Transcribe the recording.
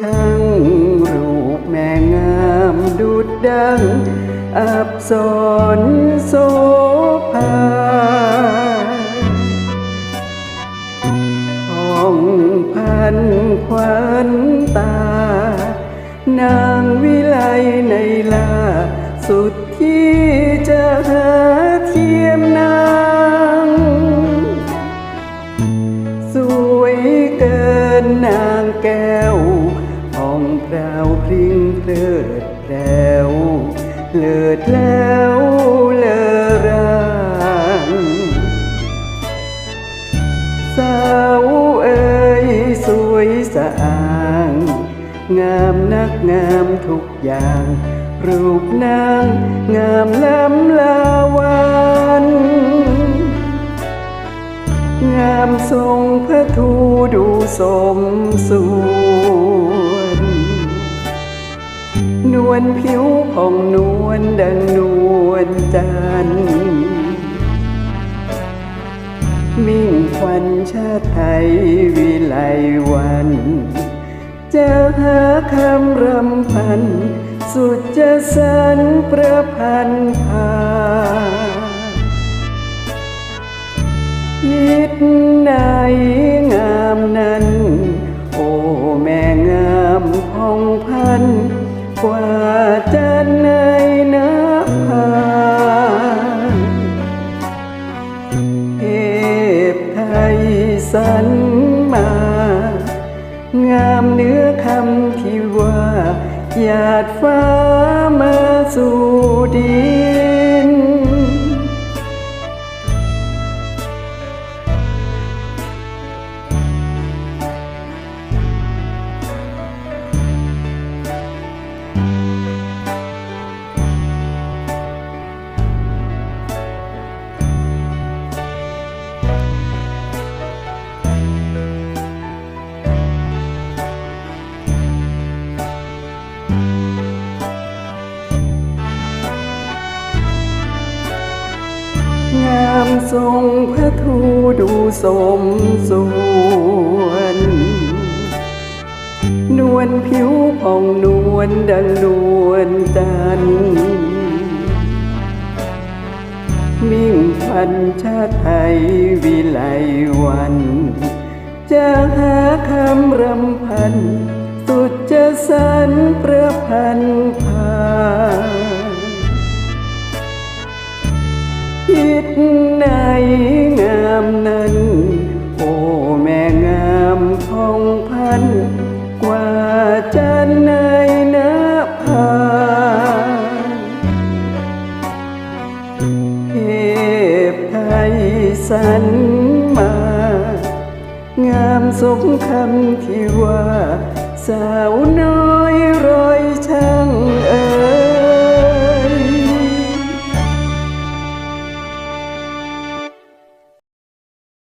ช่างรูปแม่งามดุดดัง อับสรโสภาผ่องพันควันตา นางวิไลในลา สุดที่จะหาเทียมนางสวยเกินนางแก้ วผ่องแพรวพริ้งเลิดแพรวเลิศแล้วเลอรางสาวเอ๋ยสวยสะอาง งามนักงามทุกอย่าง รูปนางงามล้ำลาวันงามทรงพระทูดูสมสู่ วนนวลผิวผ่องนวลดังนวลจันทร์มิ่งควันชาติไทยวิไลวัน จะหาคำรำพัน สุดจะสรรประพันธ์พายิดใน เทพไทยสันมา งามเนื้อคำที่ว่าหยาดฟ้ามาสู่ดี งามทรงพระทูดูสมส่วนนวลผิวผ่องนวลดังนวลจันทร์มิ่งพันชาไทยวิไลวัน จะหาคำรำพัน สุดจะสรรประพันธ์พา ในงามนั้น โอ้แม่งามพองพัน กว่าจะในนับพานเทพไทยสันมา งามสมคำที่ว่า สาวน้อยรอยช่างเอ่